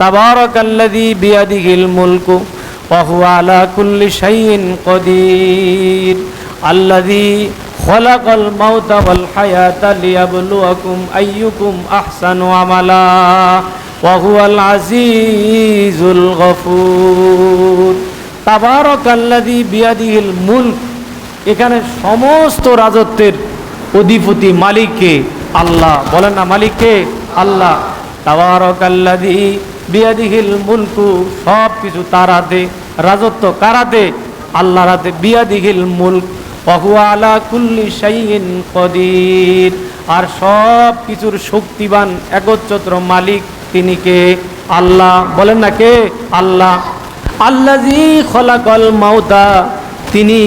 তাবারাকাল্লাযী বিয়াদিহিল মুলকু ওয়া হুয়া আলা কুল্লি শাইইন কদির আল্লাযী খলাকাল মাউতা ওয়াল হায়াতা লিয়াবলুয়াকুম আইয়ুকুম আহসানু আমালা ওয়া হুয়াল আজিজুল গফুর। তাবারাকাল্লাযী বিয়াদিহিল মুলক, এখানে সমস্ত রাজত্বের অধিপতি মালিককে আল্লাহ, বলেন না মালিককে, আল্লাহ। তাবারাকাল্লাযী বিয়াদিহিল মুলকু, সব কিছু তার হাতে রাজত্ব কারাতে আল্লাহর হাতে বিয়াদিহিল মুলক আলা কুল্লি শাইইন কদির। আর সব কিছুর শক্তিবান একচ্ছত্র মালিক তিনি কে? আল্লাহ। বলেন না কে? আল্লাহ। আল্লাজি খলাকল মাউতা, তিনি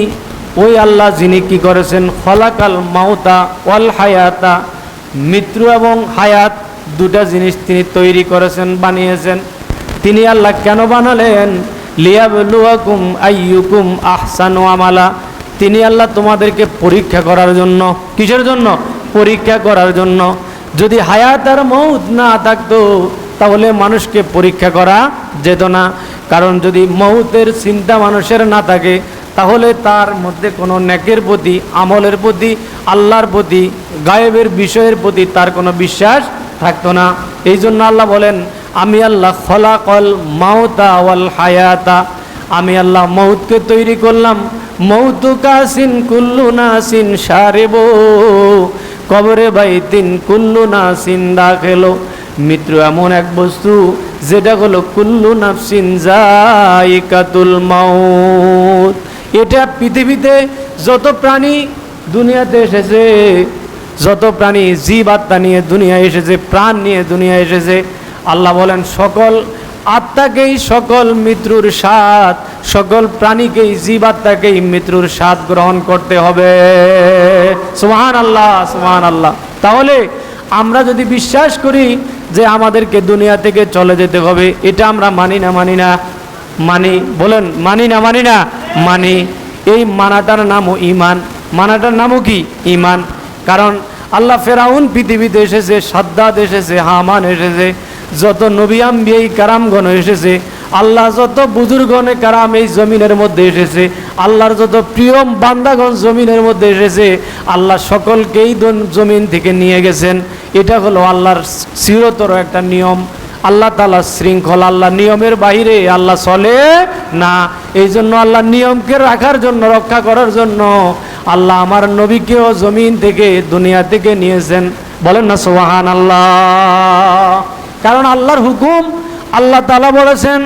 ওই আল্লাহ যিনি কি করেছেন? খলাকাল মাউতা ওয়াল হায়াতা, মৃত্যু এবং হায়াত দুটা জিনিস তিনি তৈরি করেছেন, বানিয়েছেন। তিনি আল্লাহ কেন বানালেন? লিয়াবলুয়াকুম আইয়ুকুম আহসানু আমালা। তিনি আল্লাহ তোমাদেরকে পরীক্ষা করার জন্য। কিসের জন্য? পরীক্ষা করার জন্য। যদি হায়াত আর মৌত না থাকতো, তাহলে মানুষকে পরীক্ষা করা যেত না। কারণ যদি মৌতের চিন্তা মানুষের না থাকে, তাহলে তার মধ্যে কোনো ন্যাকের প্রতি, আমলের প্রতি, আল্লাহর প্রতি, গায়েবের বিষয়ের প্রতি তার কোনো বিশ্বাস থাকতো না। এই জন্য আল্লাহ বলেন, আমি আল্লাহ খলাকল মাওতা ওয়াল হায়াতা। আমি আল্লাহ মৌতকে তৈরি করলাম। মৌতু কাসিন কুল্লু নাসিন সারেব কবরে বাইতিন কুল্লু নাসিন দাখেলো। মৃত্যু এমন এক বস্তু, যেটা হলো কুল্লু নাফসিন জাইকাতুল মাউত। এটা পৃথিবীতে যত প্রাণী দুনিয়াতে এসেছে যত প্রাণী জীব আত্মা নিয়ে দুনিয়ায় এসেছে, প্রাণ নিয়ে দুনিয়া এসেছে, আল্লাহ বলেন, সকল আত্মাকেই সকল মৃত্যুর স্বাদ, সকল প্রাণীকেই জীবাত্মাকেই মৃত্যুর স্বাদ গ্রহণ করতে হবে। সুহান আল্লাহ সুহান আল্লাহ তাহলে আমরা যদি বিশ্বাস করি যে আমাদেরকে দুনিয়া থেকে চলে যেতে হবে, এটা আমরা মানি না মানি না, মানি, বলেন, মানি না মানি না, মানি। এই মানাটার নামও ইমান মানাটার নামও কি? ইমান কারণ আল্লাহ ফেরাউন পৃথিবীতে এসেছে সাদ্দাত এসেছে, হামান এসেছে, যত নবিয়াম এই কারামগণ এসেছে, আল্লাহ যত বুজুর্গণে কারাম এই জমিনের মধ্যে এসেছে, আল্লাহর যত প্রিয় বান্দাগণ জমিনের মধ্যে এসেছে, আল্লাহ সকলকেই জমিন থেকে নিয়ে গেছেন। এটা হলো আল্লাহর চিরতর একটা নিয়ম। আল্লাহ তালা শৃঙ্খলা, আল্লাহ নিয়মের বাইরে আল্লাহ চলে না। এই জন্য আল্লাহ নিয়মকে রাখার জন্য, রক্ষা করার জন্য আল্লাহ আমার নবীকেও জমিন থেকে, দুনিয়া থেকে নিয়েছেন। বলেন না সোহান আল্লাহ কারণ আল্লাহর হুকুম, আল্লাহ তালা বলেছেন,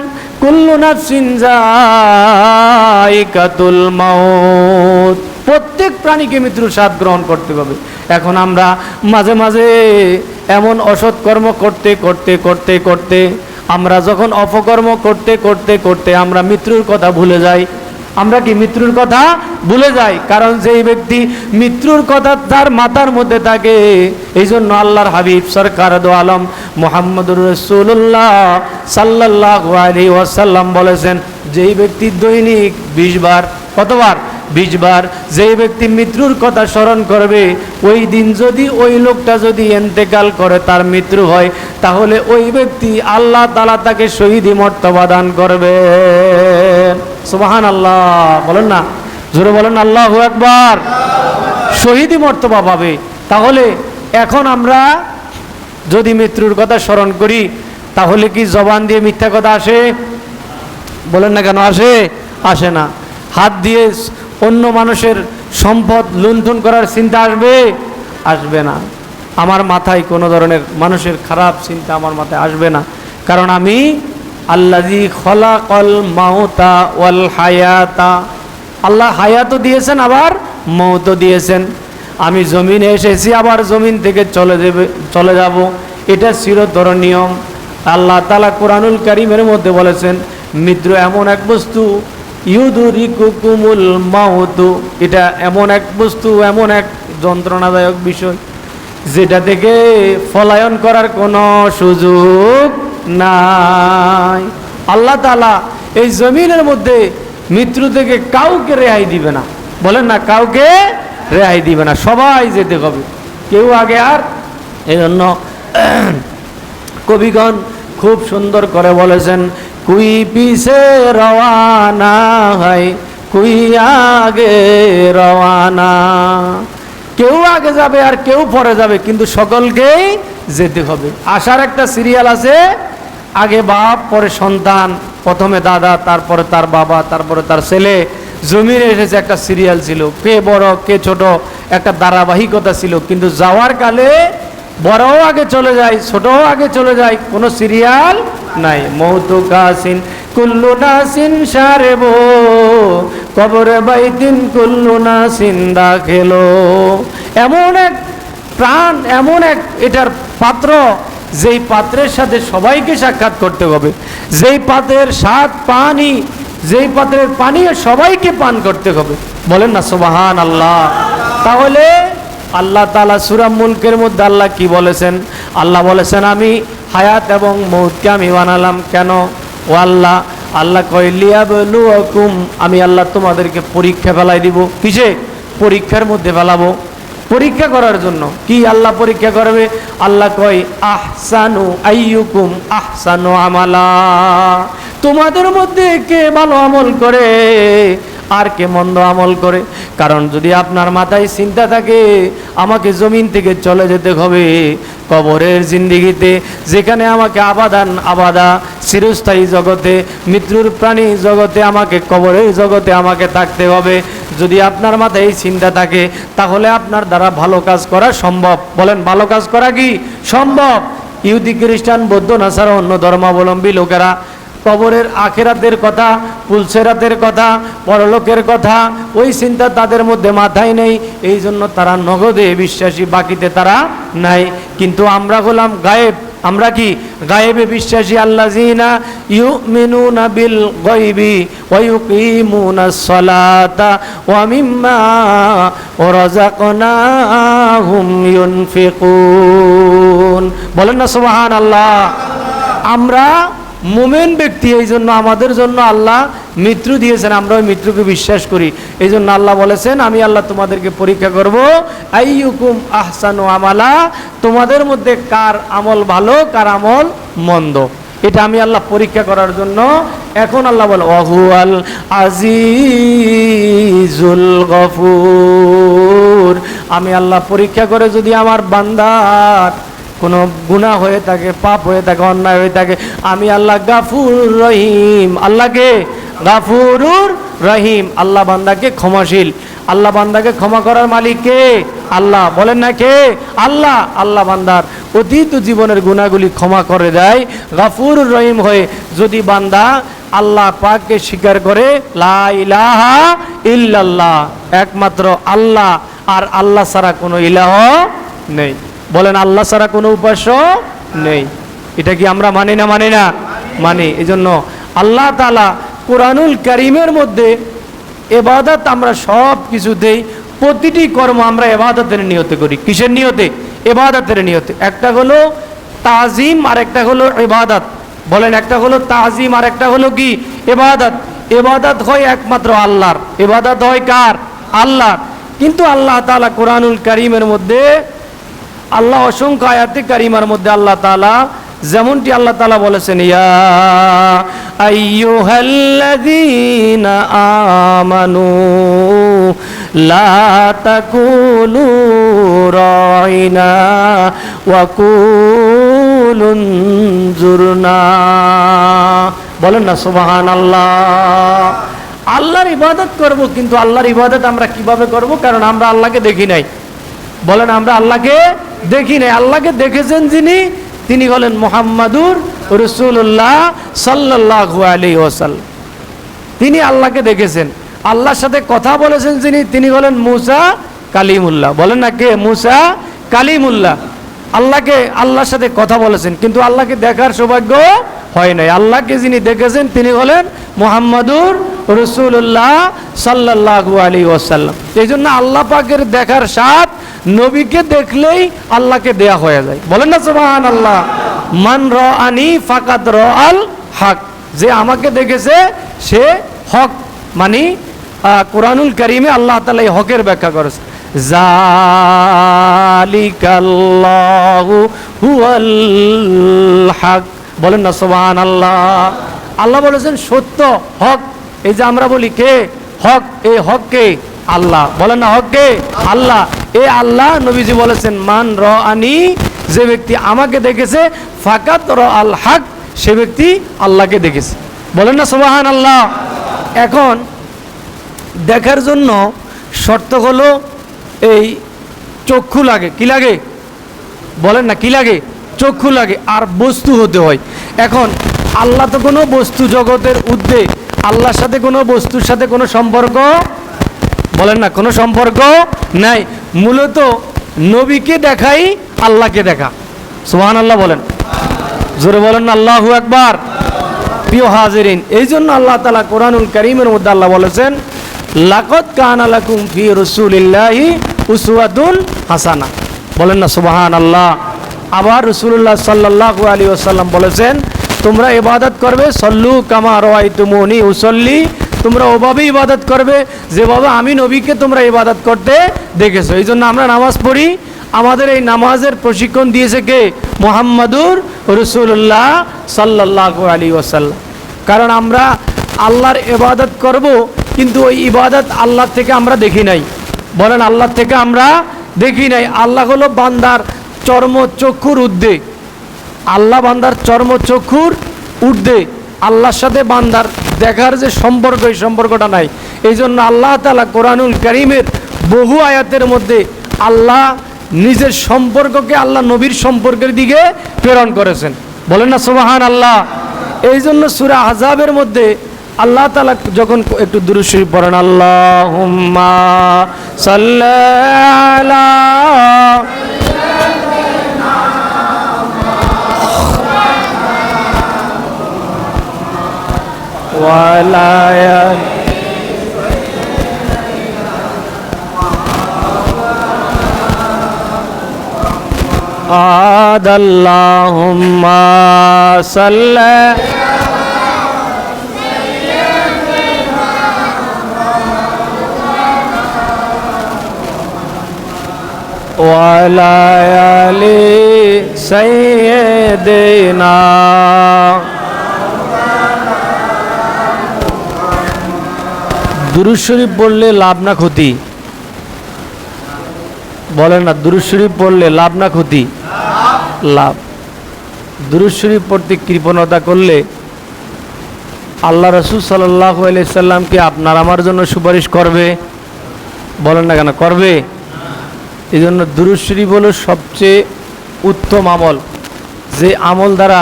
কুল্লু নাফসিন জাইকাতুল মাউত। প্রত্যেক প্রাণীকে মৃত্যুর স্বাদ গ্রহণ করতে হবে। এখন আমরা মাঝে মাঝে এমন অসৎ কর্ম করতে করতে করতে করতে, আমরা যখন অপকর্ম করতে করতে করতে আমরা মৃত্যুর কথা ভুলে যাই আমরা কি মৃত্যুর কথা ভুলে যাই? কারণ যেই ব্যক্তি মৃত্যুর কথা তার মাথার মধ্যে থাকে এই জন্য আল্লাহর হাবিব সরকার আলম মোহাম্মদুর রসুল্লাহ সাল্লাহ আলী ওয়াসাল্লাম বলেছেন, যেই ব্যক্তি দৈনিক বিশ বার, কতবার? বিশ বার। যেই ব্যক্তি মৃত্যুর কথা স্মরণ করবে, ওই দিন যদি ওই লোকটা যদি এন্তেকাল করে তার মৃত্যু হয়, তাহলে ওই ব্যক্তি আল্লাহ তালা তাকে শহীদি মর্তবা দান করবে সুবাহান আল্লাহ বলেন না, জোরে বলেন আল্লাহ একবার শহীদই মর্তবা পাবে। তাহলে এখন আমরা যদি মৃত্যুর কথা স্মরণ করি, তাহলে কি জবান দিয়ে মিথ্যা কথা আসে? বলেন না কেন আসে? আসে না। হাত দিয়ে অন্য মানুষের সম্পদ লুণ্ঠন করার চিন্তা আসবে? আসবে না। আমার মাথায় কোনো ধরনের মানুষের খারাপ চিন্তা আমার মাথায় আসবে না। কারণ আমি আল্লাজি খলাকল মাউতা ওয়াল হায়াতা। আল্লাহ হায়াতও দিয়েছেন, আবার মৌতও দিয়েছেন। আমি জমিনে এসেছি, আবার জমিন থেকে চলে যাবে চলে যাব। এটা চিরতর নিয়ম আল্লাহ তালা কোরআনুল কারিমের মধ্যে বলেছেন মৃত্যু এমন এক বস্তু, ইউদুরিকুকুমুল মাউতু। এটা এমন এক বস্তু, এমন এক যন্ত্রণাদায়ক বিষয়, যেটা থেকে পলায়ন করার কোনো সুযোগ নাই। আল্লাহ তালা এই জমিনের মধ্যে মৃত্যু থেকে কাউকে রেহাই দিবে না। বলেন না, কাউকে রেহাই দিবে না, সবাই যেতে হবে। কেউ আগে আর এই জন্য কবিগণ খুব সুন্দর করে বলেছেন, কুই পিছে রওয়ানা হয়, কুই আগে রওয়ানা। কেউ আগে যাবে আর কেউ পরে যাবে, কিন্তু সকলকেই যেতে হবে। আসার একটা সিরিয়াল আছে আগে বাপ, পরে সন্তান, প্রথমে দাদা, তারপরে তার বাবা, তারপরে তার ছেলে। জমিনে এসেছে একটা সিরিয়াল ছিল। কে বড়, কে ছোট, একটা ধারাবাহিকতা ছিল। কিন্তু যাওয়ার কালে বড়ও আগে চলে যায়, ছোটও আগে চলে যায়। কোনো সিরিয়াল নাই। মৌতু কাসিন কুল্লু নাসিন সারেব। কবরে বাইতিন কুল্লু নাসিন দাখেলো এমন এক প্রাণ, এমন এক এটার পাত্র যেই পাত্রের সাথে সবাইকে সাক্ষাৎ করতে হবে, যেই পাত্রের স্বাদ পানি যেই পাত্রের পানি সবাইকে পান করতে হবে। বলেন না সুবাহান আল্লাহ তাহলে আল্লাহ তালা সুরা মুলকের মধ্যে আল্লাহ কি বলেছেন? আল্লাহ বলেছেন, আমি হায়াত এবং মৌতকে আমি বানালাম কেন? ও আল্লাহ আল্লাহ কয়লিয়াবলুয়াকুম আমি আল্লাহ তোমাদেরকে পরীক্ষা ফেলাই দিব। কিসে? পরীক্ষার মধ্যে ফেলাবো। পরীক্ষা করার জন্য। কি আল্লাহ পরীক্ষা করবে? আল্লাহ কয়, আহসানু আইয়ুকুম আহসানু আমালা। তোমাদের মধ্যে কে ভালো আমল করে, আর কে মন্দ আমল করে? কারণ যদি আপনার মাথায় চিন্তা থাকে, আমাকে জমিন থেকে চলে যেতে হবে। কবরের জিন্দিগিতে, যেখানে আমাকে আবাদান, আবাদা, চিরস্থায়ী জগতে, মৃত্যুর প্রাণী জগতে আমাকে, কবরের জগতে আমাকে থাকতে হবে। যদি আপনার মাথায় এই চিন্তা থাকে, তাহলে আপনার দ্বারা ভালো কাজ করা সম্ভব। বলেন, ভালো কাজ করা কি? সম্ভব। ইহুদি, খ্রিস্টান, বৌদ্ধ, নাসার, অন্য ধর্মাবলম্বী লোকেরা কবরের আখেরাতের কথা, পুলসেরাতের কথা, পরলোকের কথা, ওই চিন্তা তাদের মধ্যে মাথায় নেই। এই জন্য তারা নগদে বিশ্বাসী, বাকিতে তারা নাই। কিন্তু আমরা হলাম গায়েব। আমরা কি? গায়েবে বিশ্বাসী আল্লাহ জিনা ইউ মিনু না বিল গইবি সলাতা ওয়া মিম্মা রাযাকনাহুম ইউনফিকুন। বলেন না, সুবহানাল্লাহ। আমরা মোমেন ব্যক্তি, এই জন্য আমাদের জন্য আল্লাহ মৃত্যু দিয়েছেন, আমরা ওই মৃত্যুকে বিশ্বাস করি। এই জন্য আল্লাহ বলেছেন, আমি আল্লাহ তোমাদেরকে পরীক্ষা করব, আইয়ুকুম আহসানু আমালা তোমাদের মধ্যে কার আমল ভালো, কার আমল মন্দ। এটা আমি আল্লাহ পরীক্ষা করার জন্য এখন আল্লাহ বলে অহুয়াল আজিজুল গফুর আমি আল্লাহ পরীক্ষা করে যদি আমার বান্দার কোনো গুণা হয়ে থাকে, পাপ হয়ে থাকে, অন্যায় হয়ে থাকে, আমি আল্লাহ গাফুর রহিম। আল্লাহকে? গাফুরুর রহিম। আল্লাহ বান্দাকে ক্ষমাশীল। আল্লাহ বান্দাকে ক্ষমা করার মালিক কে? আল্লাহ। বলেন না কে? আল্লাহ। আল্লাহ বান্দার অতীত জীবনের গুণাগুলি ক্ষমা করে দেয়, গাফুর রহিম হয়ে। যদি বান্দা আল্লাহ পাককে স্বীকার করে, লা ইলাহা ইল্লাল্লাহ, একমাত্র আল্লাহ, আর আল্লাহ ছাড়া কোনো ইলাহ নেই। বলেন, আল্লাহ ছাড়া কোনো উপাস্য নেই। এটা কি আমরা মানি না মানি না? মানি। এই জন্য আল্লাহ তালা কোরআনুল করিমের মধ্যে এবাদত আমরা সব কিছুতেই প্রতিটি কর্ম আমরা এবাদতের নিয়তে করি। কিসের নিয়তে? এবাদতের নিয়তে। একটা হলো তাজিম আর একটা হলো এবাদত বলেন, একটা হলো তাজিম আর একটা হলো কি? এবাদত। এবাদত হয় একমাত্র আল্লাহর। এবাদত হয় কার? আল্লাহর। কিন্তু আল্লাহ তালা কোরআনুল করিমের মধ্যে আল্লাহ অসংখ্য আয়াতে কারিমার মধ্যে আল্লাহ তালা যেমনটি আল্লাহ তালা বলেছেন, ইয়া আমানু লা তাকুলু রাইনা ওয়া বলেন না, সুবহানাল্লাহ। আল্লাহর ইবাদত করব, কিন্তু আল্লাহর ইবাদত আমরা কীভাবে করব? কারণ আমরা আল্লাহকে দেখি নাই। বলেন, আমরা আল্লাহকে দেখি নাই। আল্লাহকে দেখেছেন যিনি, তিনি হলেন মোহাম্মদুর রসুল্লাহ সাল্লাহু আলী ওসাল তিনি আল্লাহকে দেখেছেন। আল্লাহর সাথে কথা বলেছেন যিনি, তিনি হলেন মুসা কালিমুল্লাহ। বলেন না কে? মুসা কালিমুল্লাহ। আল্লাহকে, আল্লাহর সাথে কথা বলেছেন। কিন্তু আল্লাহকে দেখার সৌভাগ্য হয় নাই। আল্লাহকে যিনি দেখেছেন, তিনি হলেন মোহাম্মদুর রসুল্লাহ সাল্লাহু আলী ওসাল্লাম এই জন্য আল্লাহ পাকের দেখার স্বাদ নবীকে দেখলেই আল্লাহকে দেয়া হয়ে যায়। বলেন না সুবাহান আল্লাহ মান র আনি ফাকাত র আল হক। যে আমাকে দেখেছে, সে হক মানে কোরআনুল করিমে আল্লাহ তালা এই হকের ব্যাখ্যা করেছে। জালিকাল্লাহু হুয়াল হক। বলেন না সোবাহান আল্লাহ আল্লাহ বলেছেন, সত্য, হক। এই যে আমরা বলি কে? হক এই হক কে? আল্লাহ। বলেন না, হক কে? আল্লাহ। এ আল্লাহ নবীজি বলেছেন, মান র আনি যে ব্যক্তি আমাকে দেখেছে, ফাকাত র আল হক, সে ব্যক্তি আল্লাহকে দেখেছে। বলেন না সোবাহান আল্লাহ এখন দেখার জন্য শর্ত হলো, এই চক্ষু লাগে। কি লাগে? বলেন না, কি লাগে? চক্ষু লাগে আর বস্তু হতে হয়। এখন আল্লাহ তো কোনো বস্তু জগতের ঊর্ধ্বে, আল্লাহর সাথে কোনো বস্তুর সাথে কোনো সম্পর্ক বলেন না, কোনো সম্পর্ক নাই। মূলত নবীকে দেখাই আল্লাহকে দেখা। সোহান আল্লাহ বলেন। জোরে বলেন না, আল্লাহু একবার প্রিয় হাজিরিন এই জন্য আল্লাহ তালা কোরআনুল করিমের মধ্যে আল্লাহ বলেছেন লাকত কান আলাকুম ফি রসুলিল্লাহি উসওয়াতুন হাসানা। বলেন না সুবাহান আল্লাহ আবার রসুল্লাহ সাল্লাহ আলী আসাল্লাম বলেছেন, তোমরা ইবাদত করবে, সল্লু কামা রোয়াই তুমনি উসল্লি। তোমরা ওভাবে ইবাদত করবে, যেভাবে আমি নবীকে তোমরা ইবাদত করতে দেখেছ। এই জন্য আমরা নামাজ পড়ি। আমাদের এই নামাজের প্রশিক্ষণ দিয়েছে কে? মোহাম্মদুর রসুল্লাহ সাল্লাহ আলী ওসাল্লাম কারণ আমরা আল্লাহর ইবাদত করব, কিন্তু ওই ইবাদত আল্লাহ থেকে আমরা দেখি নাই। বলেন আল্লাহ থেকে আমরা দেখি নাই। আল্লাহ হলো বান্দার চর্ম চক্ষুর উদ্দে আল্লাহ বান্দার চর্ম চক্ষুর ঊর্ধ্বে আল্লাহর সাথে বান্দার দেখার যে সম্পর্ক, এই সম্পর্কটা নাই। এই জন্য আল্লাহ তালা কোরআনুল করিমের বহু আয়াতের মধ্যে আল্লাহ নিজের সম্পর্ককে আল্লাহ নবীর সম্পর্কের দিকে প্রেরণ করেছেন। বলেন না সুবাহান আল্লাহ এই জন্য সুরা আজাবের মধ্যে আল্লাহ তালা যখন একটু দুরুশ্রী পড়েন আল্লাহ সাল্লাহ ولا عاد اللهم صل. وعلى آل سيدنا. দুরুদ শরীফ পড়লে লাভ না ক্ষতি? বলেন না, দুরুদ শরীফ পড়লে লাভ না ক্ষতি? লাভ। দুরুদ শরীফ পড়তে কৃপণতা করলে আল্লাহ রসুল সাল্লাহ সাল্লামকে আপনার আমার জন্য সুপারিশ করবে। বলেন না কেন, করবে? এই জন্য দুরুদ শরীফ হলো সবচেয়ে উত্তম আমল। যে আমল দ্বারা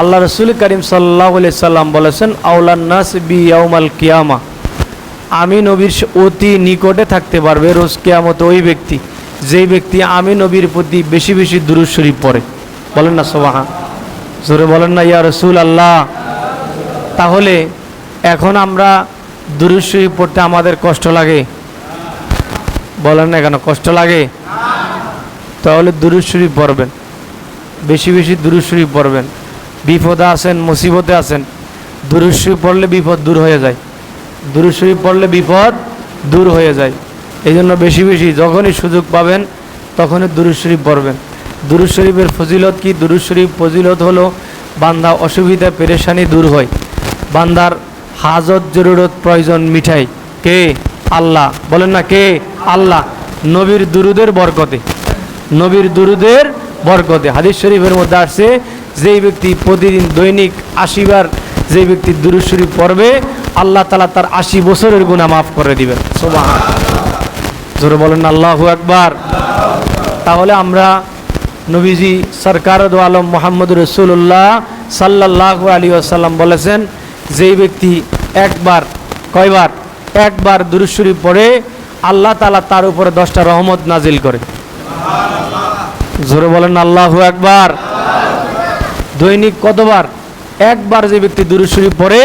আল্লাহ রসুল করিম সাল্লাহ সাল্লাম বলেছেন আউলান্নাস বি ইয়াউমাল কিয়ামা। আমি নবীর অতি নিকটে থাকতে পারবে রোজ কেয়ামত ওই ব্যক্তি, যেই ব্যক্তি আমি নবীর প্রতি বেশি বেশি দুরুদ শরীফ পড়ে। বলেন না সোবাহা জোরে বলেন না, ইয়া রসুল আল্লাহ তাহলে এখন আমরা দুরুদ শরীফ পড়তে আমাদের কষ্ট লাগে? বলেন না কেন, কষ্ট লাগে? তাহলে দুরুদ শরীফ পড়বেন। বেশি বেশি দুরুদ শরীফ পড়বেন। বিপদে আছেন, মুসিবতে আছেন। দুরুদ শরীফ পড়লে বিপদ দূর হয়ে যায়। দুরুদ শরীফ পড়লে বিপদ দূর হয়ে যায়। এই জন্য বেশি বেশি যখনই সুযোগ পাবেন, তখনই দুরুদ শরীফ পড়বেন। দুরুদ শরীফের ফজিলত কি? দুরুদ শরীফ ফজিলত হলো বান্দা অসুবিধা, পেরেশানি দূর হয়। বান্দার হাজত জরুরত প্রয়োজন মিঠাই। কে? আল্লাহ। বলেন না কে? আল্লাহ। নবীর দুরুদের বরকতে। নবীর দুরুদের বরকতে। হাদিস শরীফের মধ্যে আসছে, যেই ব্যক্তি প্রতিদিন দৈনিক আশিবার যে ব্যক্তি দুরুদ শরীফ পড়বে, আল্লাহ তালা তার আশি বছরের গুণা মাফ করে দিবেন। সোবাহ জোরে বলেন আল্লাহু একবার তাহলে আমরা নবীজি সরকার আলম মোহাম্মদ রসুল্লাহ সাল্লাহ আলী আসাল্লাম বলেছেন যেই ব্যক্তি একবার, কয়বার, একবার দুরুদ শরীফ পড়ে, আল্লাহ তালা তার উপরে দশটা রহমত নাজিল করে। জোরে বলেন আল্লাহু একবার দৈনিক কতবার? একবার যে ব্যক্তি দুরুদ শরীফ পড়ে,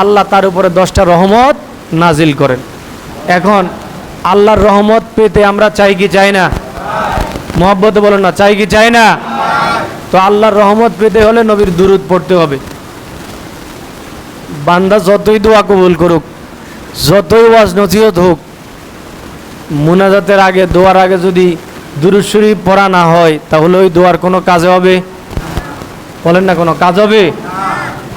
আল্লাহ তার উপরে দশটা রহমত নাজিল করেন। এখন আল্লাহর রহমত পেতে আমরা চাই কি চাই না? মোহাব্বতে বলেন না, চাই কি চাই না? তো আল্লাহর রহমত পেতে হলে নবীর দুরুদ পড়তে হবে। বান্দা যতই দোয়া কবুল করুক, যতই ওয়াজ নসিহত হোক, মুনাজাতের আগে, দোয়ার আগে যদি দুরুদ শরীফ পড়া না হয়, তাহলে ওই দোয়ার কোনো কাজে হবে? বলেন না, কোনো কাজ হবে?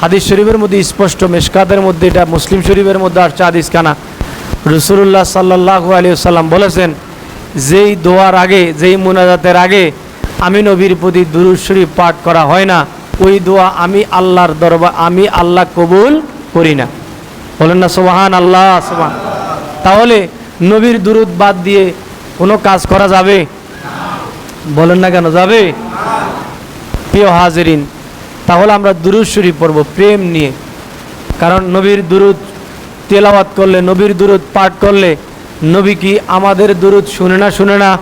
হাদিস শরীফের মধ্যে স্পষ্ট, মেশকাতের মধ্যে এটা মুসলিম শরীফের মধ্যে আসছে হাদিস খানা রসুল্লাহ সাল্লাহ আলী সাল্লাম বলেছেন, যেই দোয়ার আগে, যেই মোনাজাতের আগে আমি নবীর প্রতি দুরুদ শরীফ পাঠ করা হয় না, ওই দোয়া আমি আল্লাহর দরবার আমি আল্লাহ কবুল করি না। বলেন না সোহান আল্লাহ সোহান তাহলে নবীর দুরুদ বাদ দিয়ে কোনো কাজ করা যাবে? বলেন না কেন, যাবে? প্রিয় হাজরিন তাহলে আমরা দুরুদ শরীফ পড়ব, প্রেম নিয়ে। কারণ নবীর দুরুদ তেলাওয়াত করলে, নবীর দুরুদ পাঠ করলে, নবী কি আমাদের দুরুদ শুনে না শুনে না?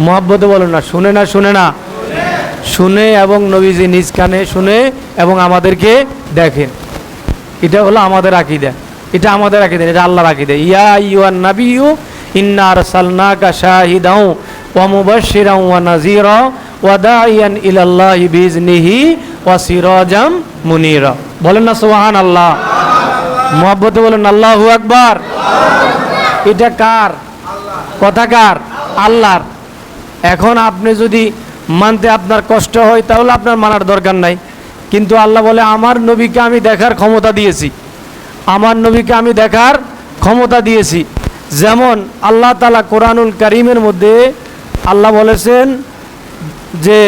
মহাব্বতে বলেন না, শুনে না শুনে না? শুনে এবং নবীজি নিজ কানে শুনে এবং আমাদেরকে দেখেন। এটা হলো আমাদের আকিদা। এটা আমাদের আকিদা, এটা আল্লাহর আকিদা। ইয়া ইউয়ান নাবিয়ু ইন্না আরসালনাকা শাহিদাও ওয়া মুবাশশিরাও ওয়া নাযীরা। ওয়া দাইয়ান ইলাল্লাহি বিইজনিহি ওয়া সিরাজাম মুনীরা। বলেন না, সুবহানাল্লাহ। মুহাব্বতে বলেন, আল্লাহু আকবার। এটা কার? কথা কার? আল্লাহর। এখন আপনি যদি মানতে আপনার কষ্ট হয়, তাহলে আপনার মানার দরকার নাই। কিন্তু আল্লাহ বলে, আমার নবীকে আমি দেখার ক্ষমতা দিয়েছি। আমার নবীকে আমি দেখার ক্ষমতা দিয়েছি। যেমন আল্লাহ তালা কোরআনুল করিমের মধ্যে আল্লাহ বলেছেন যে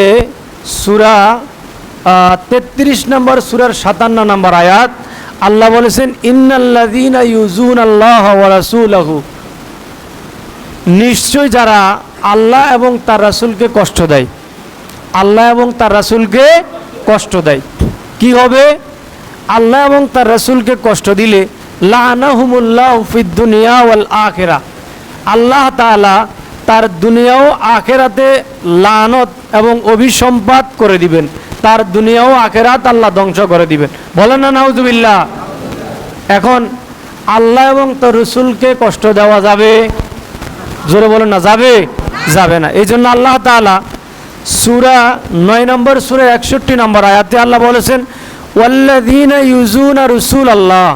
সুরা তেত্রিশ নম্বর সুরার সাতান্ন নম্বর আয়াত, আল্লাহ বলেছেন ইন্নাল্লাদিনা ইউজুন আল্লাহ রাসুলাহু। নিশ্চয় যারা আল্লাহ এবং তার রাসুলকে কষ্ট দেয়, আল্লাহ এবং তার রাসুলকে কষ্ট দেয়। কি হবে? আল্লাহ এবং তার রাসুলকে কষ্ট দিলে, লানাহুমুল্লাহ দুনিয়া ওয়াল আখেরা। আল্লাহ তাআলা তার দুনিয়াও আখেরাতে লানত এবং অভিসম্পাত করে দিবেন। তার দুনিয়াও আখেরাত আল্লাহ ধ্বংস করে দিবেন। বলেন না, নাউজুবিল্লাহ। এখন আল্লাহ এবং তার রসুলকে কষ্ট দেওয়া যাবে? জোরে বলেন না, যাবে? যাবে না। এই জন্য আল্লাহ তাআলা সুরা নয় নম্বর, সুরা একষট্টি নম্বর আয়াতে আল্লাহ বলেছেন, ওয়াল্লাযীনা ইউজুনা রসুল আল্লাহ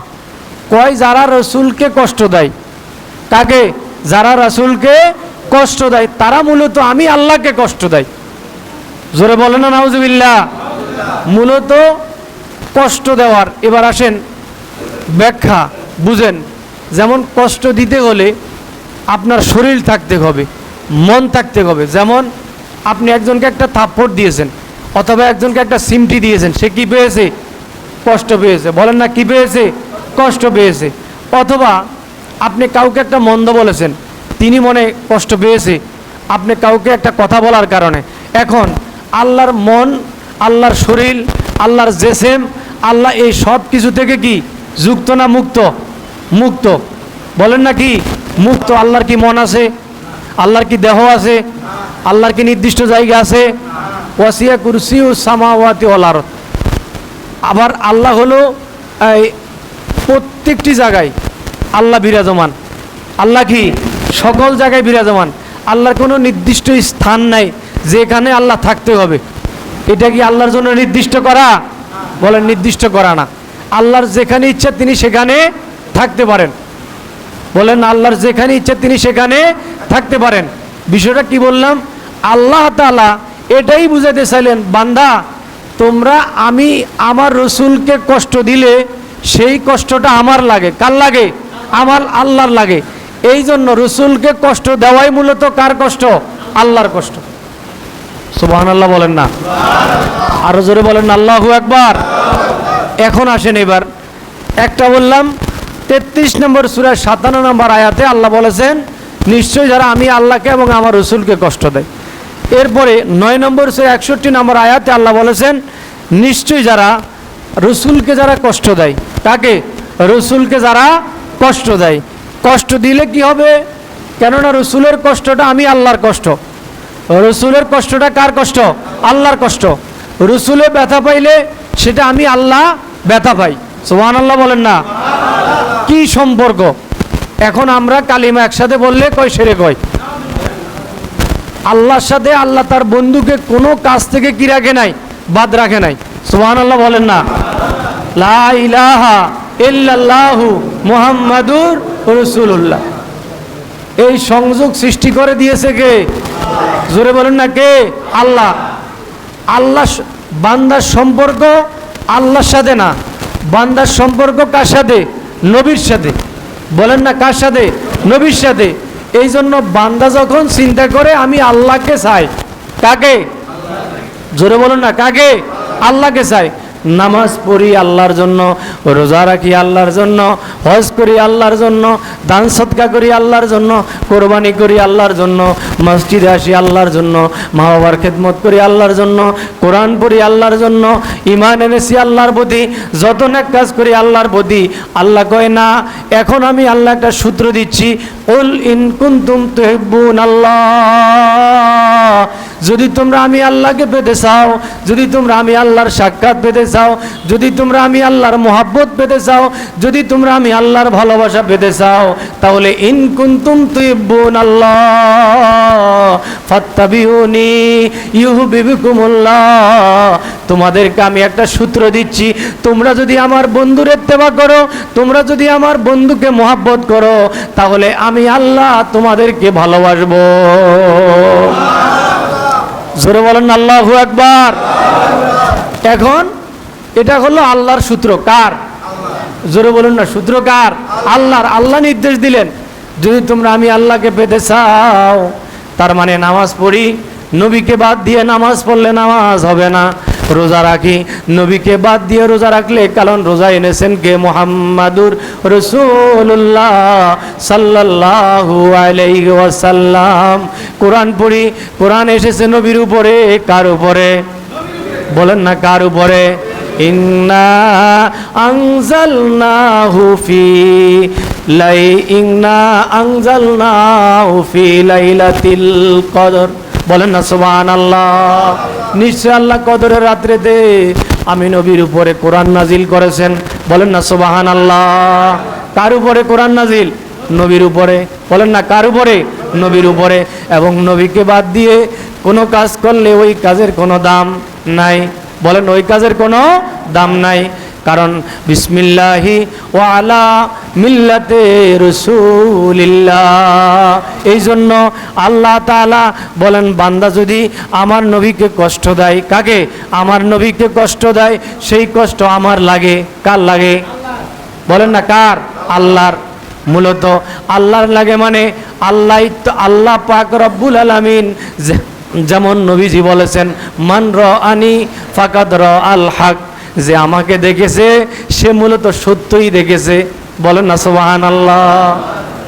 কয়, যারা রসুলকে কষ্ট দেয়, কাকে? যারা রাসূলকে কষ্ট দেয়, তারা মূলত আমি আল্লাহকে কষ্ট দেয় জোরে বলে না, নাউজুবিল্লাহ। মূলত কষ্ট দেওয়ার, এবার আসেন ব্যাখ্যা, বুঝেন। যেমন কষ্ট দিতে হলে আপনার শরীর থাকতে হবে, মন থাকতে হবে। যেমন আপনি একজনকে একটা থাপ্পড় দিয়েছেন, অথবা একজনকে একটা সিমটি দিয়েছেন, সে কি পেয়েছে? কষ্ট পেয়েছে। বলেন না, কি পেয়েছে? কষ্ট পেয়েছে। অথবা আপনি কাউকে একটা মন্দ বলেছেন তিনি মনে কষ্ট পেয়েছে। আপনি কাউকে একটা কথা বলার কারণে। এখন আল্লাহর মন, আল্লাহর শরীর, আল্লাহর জেসেম, আল্লাহ এই সব কিছু থেকে কি যুক্ত না মুক্ত? মুক্ত। বলেন না কি, মুক্ত আল্লাহর কি মন আছে? আল্লাহর কি দেহ আছে? আল্লাহর কি নির্দিষ্ট জায়গা আছে? ওয়াসিয়া কুরসি ও সামাওয়াতি ওলার আবার আল্লাহ হলো প্রত্যেকটি জায়গায় আল্লাহ বিরাজমান। আল্লাহ কি? সকল জায়গায় বিরাজমান। আল্লাহর কোনো নির্দিষ্ট স্থান নাই, যেখানে আল্লাহ থাকতে হবে। এটা কি আল্লাহর জন্য নির্দিষ্ট করা? বলেন নির্দিষ্ট করা না। আল্লাহর যেখানে ইচ্ছা তিনি সেখানে থাকতে পারেন। বলেন আল্লাহর যেখানে ইচ্ছা তিনি সেখানে থাকতে পারেন। বিষয়টা কি বললাম? আল্লাহ তাআলা এটাই বুঝাতে চাইলেন, বান্দা, তোমরা আমি আমার রসুলকে কষ্ট দিলে সেই কষ্টটা আমার লাগে। কার লাগে? আমার আল্লাহর লাগে। এই জন্য রসুলকে কষ্ট দেওয়াই মূলত কার কষ্ট? আল্লাহর কষ্ট। সুবাহ আল্লাহ বলেন না। আরও জোরে বলেন আল্লাহু একবার এখন আসেন এবার। একটা বললাম, তেত্রিশ নম্বর সুরের সাতান্ন নম্বর আয়াতে আল্লাহ বলেছেন, নিশ্চয়ই যারা আমি আল্লাহকে এবং আমার রসুলকে কষ্ট দেয়। এরপরে নয় নম্বর সুরে একষট্টি নম্বর আয়াতে আল্লাহ বলেছেন, নিশ্চয়ই যারা রসুলকে যারা কষ্ট দেয় তাকে রসুলকে যারা কষ্ট দেয়। কষ্ট দিলে কি হবে? কেননা রসুলের কষ্টটা আমি আল্লাহর কষ্ট। রসুলের কষ্টটা কার কষ্ট? আল্লাহর কষ্ট। রসুলে ব্যথা পাইলে সেটা আমি আল্লাহ ব্যথা পাই। সোহান আল্লাহ বলেন না। কি সম্পর্ক? এখন আমরা কালিমা একসাথে বললে কয় সেরে কয়? আল্লাহর সাথে আল্লাহ তার বন্ধুকে কোনো কাজ থেকে কি রাখে নাই? বাদ রাখে নাই। সোহান আল্লাহ বলেন না। লা ইলাহা ইল্লাল্লাহু মুহাম্মাদুর রসুল্লাহ এই সংযোগ সৃষ্টি করে দিয়েছে কে? জোরে বলেন না, কে? আল্লাহ। আল্লাহ বান্দার সম্পর্ক আল্লাহর সাথে না। বান্দার সম্পর্ক কার সাথে? নবীর সাথে। বলেন না কার সাথে? নবীর সাথে। এই জন্য বান্দা যখন চিন্তা করে, আমি আল্লাহকে চাই। কাকে? জোরে বলুন না, কাকে? আল্লাহকে চাই। নামাজ পড়ি আল্লাহর জন্য, রোজা রাখি আল্লাহর জন্য, হজ করি আল্লাহর জন্য, দান সৎকা করি আল্লাহর জন্য, কোরবানি করি আল্লাহর জন্য, মসজিদে আসি আল্লাহর জন্য মা বাবার খেদমত করি আল্লাহর জন্য, কোরআন পড়ি আল্লাহর জন্য ইমান এনেছি আল্লাহর প্রতি, যত নেক কাজ করি আল্লাহর প্রতি। আল্লাহ কয়, না, এখন আমি আল্লাহ একটা সূত্র দিচ্ছি, উল ইন কুনতুম তুহিব্বুন আল্লাহ যদি তোমরা আমি আল্লাহকে পেতে চাও, যদি তোমরা আমি আল্লাহর সাক্ষাৎ পেতে চাও, যদি তোমরা আমি আল্লাহর মোহাব্বত পেতে চাও, যদি তোমরা আমি আল্লাহর ভালোবাসা পেতে চাও, তাহলে ইন কুন্তুম তুইব্বুন আল্লাহ তোমাদেরকে আমি একটা সূত্র দিচ্ছি, তোমরা যদি আমার বন্ধুর ইত্তেবা করো, তোমরা যদি আমার বন্ধুকে মোহাব্বত করো, তাহলে আমি আল্লাহ তোমাদেরকে ভালোবাসবো। জোরে বলেন আল্লাহ একবার এখন এটা হলো আল্লাহর সূত্র, কার? জোরে বলুন না, সূত্র কার? আল্লাহর, আল্লাহ নির্দেশ দিলেন। যদি তোমরা আমি আল্লাহকে পেতে চাও, তার মানে নামাজ পড়ি, নবীকে বাদ দিয়ে নামাজ পড়লে নামাজ হবে না। রোজা রাখি। নবীকে বাদ দিয়ে রোজা রাখলে কারণ রোজা এনেছেন কে মোহাম্মাদুর রসুল্লাহ সাল্লাল্লাহু আলাইহি ওয়াসাল্লাম। কোরআন পড়ি, কোরআন এসেছে নবীর উপরে, কার উপরে? বলেন না কার উপরে? লাই কদর। বলেন না সুবহানাল্লাহ। নিশ্চয় আল্লাহ কদরের রাত্রেতে আমি নবীর উপরে কোরআন নাজিল করেছেন। বলেন না সোবাহান সুবহানাল্লাহ। কার উপরে কোরআন নাজিল? নবীর উপরে। বলেন না, কার উপরে? নবীর উপরে। এবং নবীকে বাদ দিয়ে কোনো কাজ করলে ওই কাজের কোনো দাম নাই। বলেন, ওই কাজের কোনো দাম নাই। কারণ বিসমিল্লাহি ও আলা মিল্লাতে রসুলিল্লাহ। এই জন্য আল্লাহ তাআলা বলেন, বান্দা যদি আমার নবীকে কষ্ট দেয়, কাকে? আমার নবীকে কষ্ট দেয়, সেই কষ্ট আমার লাগে। কার লাগে? বলেন না, কার? আল্লাহর। মূলত আল্লাহর লাগে মানে আল্লাহ তো আল্লাহ পাক রব্বুল আলামিন যেমন নবীজি বলেছেন, মান র আনি ফাকাদ র আল হক। যে আমাকে দেখেছে সে মূলত সত্যই দেখেছে বলেন না সুবহান আল্লাহ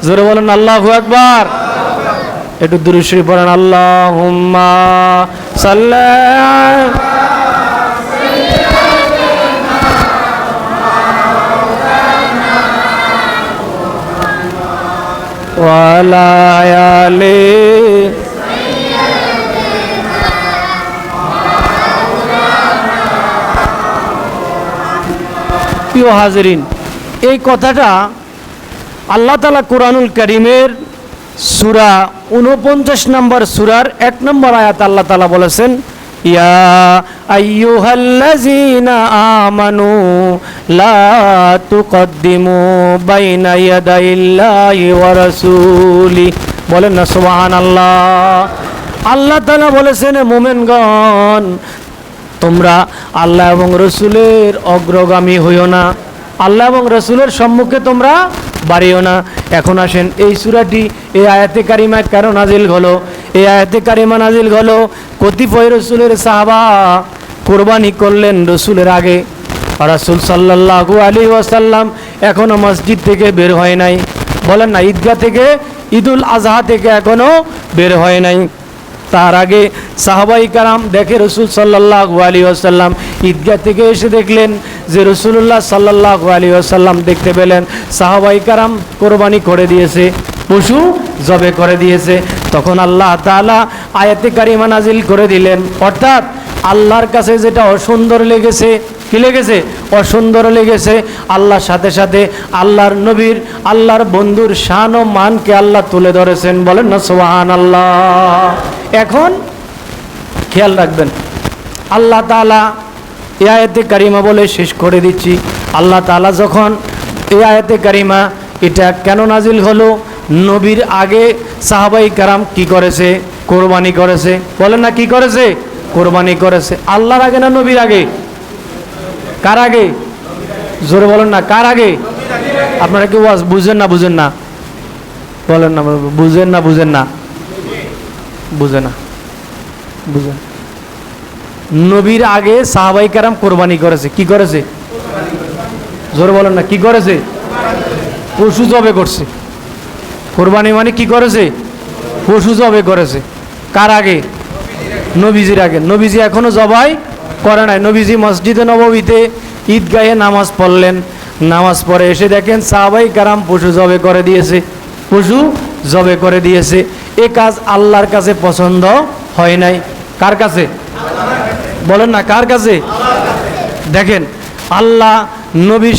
জোরে বলেন আল্লাহু আকবার একটু দুরুশ্রী পড়েন আল্লাহ হুম্মা সাল্লাহ وعلى آله প্রিয় হাজরিন, এই কথাটা আল্লাহ তালা কোরআনুল করিমের সুরা উনপঞ্চাশ নম্বর সুরার এক নম্বর আয়াত আল্লাহ তালা বলেছেন, ইয়া আইয়ুহাল্লাযীনা আমানু লা তুকদ্দিমু বাইনা ইয়াদাইল্লাহি ওয়া রাসূলি। বলেন না, সুবহানাল্লাহ। আল্লাহ তাআলা বলেছেন মুমিনগণ তোমরা আল্লাহ এবং রসুলের অগ্রগামী হইও না। আল্লাহ এবং রসুলের সম্মুখে তোমরা বাড়িও না। এখন আসেন, এই সুরাটি, এই আয়াতে কারিমা কেন নাজিল হলো? এই আয়াতে কারিমা নাজিল হলো, কতিপয় রসুলের সাহাবা কোরবানি করলেন রসুলের আগে। রাসুল সাল্লাহু আলী ওয়াসাল্লাম এখনও মসজিদ থেকে বের হয় নাই। বলেন না, ঈদগাহ থেকে, ঈদুল আজহা থেকে এখনও বের হয় নাই। তার আগে সাহাবাই কারাম দেখে রসুল সাল্লাহ আলী আসাল্লাম ঈদগাহ থেকে এসে দেখলেন যে রসুল্লাহ সাল্লাহ আলী আসাল্লাম দেখতে পেলেন। সাহাবাই কারাম কোরবানি করে দিয়েছে, পশু জবে করে দিয়েছে। তখন আল্লাহ তাআলা আয়াতে কারিমা নাজিল করে দিলেন। অর্থাৎ আল্লাহর কাছে যেটা অসুন্দর লেগেছে, কি লেগেছে? অসুন্দর লেগেছে। আল্লাহর সাথে সাথে আল্লাহর নবীর, আল্লাহর বন্ধুর শান ও মানকে আল্লাহ তুলে ধরেছেন। বলেন না সোহান আল্লাহ এখন খেয়াল রাখবেন, আল্লাহ তালা এ আয়াতে কারিমা বলে শেষ করে দিচ্ছি। আল্লাহ তালা যখন এ আয়াতে কারিমা এটা কেন নাজিল হলো, নবীর আগে সাহাবাই কারাম কি করেছে, কোরবানি করেছে, বলেন না কি করেছে? কোরবানি করেছে। আল্লাহর আগে না নবীর আগে? কার আগে? জোরে বলেন না, কার আগে? আপনারা কি বুঝেন না বুঝেন না? বলেন না, বুঝেন না বুঝেন না। বুঝে না। বুঝে নবীর আগে সাহাবাই কারাম কোরবানি করেছে। কি করেছে? জোরে বলেন না, কি করেছে? পশু জবে করছে। কোরবানি মানে কি করেছে? পশু জবে করেছে। কার আগে? নবীজির আগে। নবীজি এখনও জবাই করে নাই। নবীজি মসজিদে নবমীতে ঈদগাহে নামাজ পড়লেন। নামাজ পড়ে এসে দেখেন সাহাবাই কারাম পশু জবে করে দিয়েছে। পশু জবে করে দিয়েছে। এ কাজ আল্লাহর কাছে পছন্দ হয় নাই। কার কাছে? বলেন না, কার কাছে? দেখেন, আল্লাহ নবীর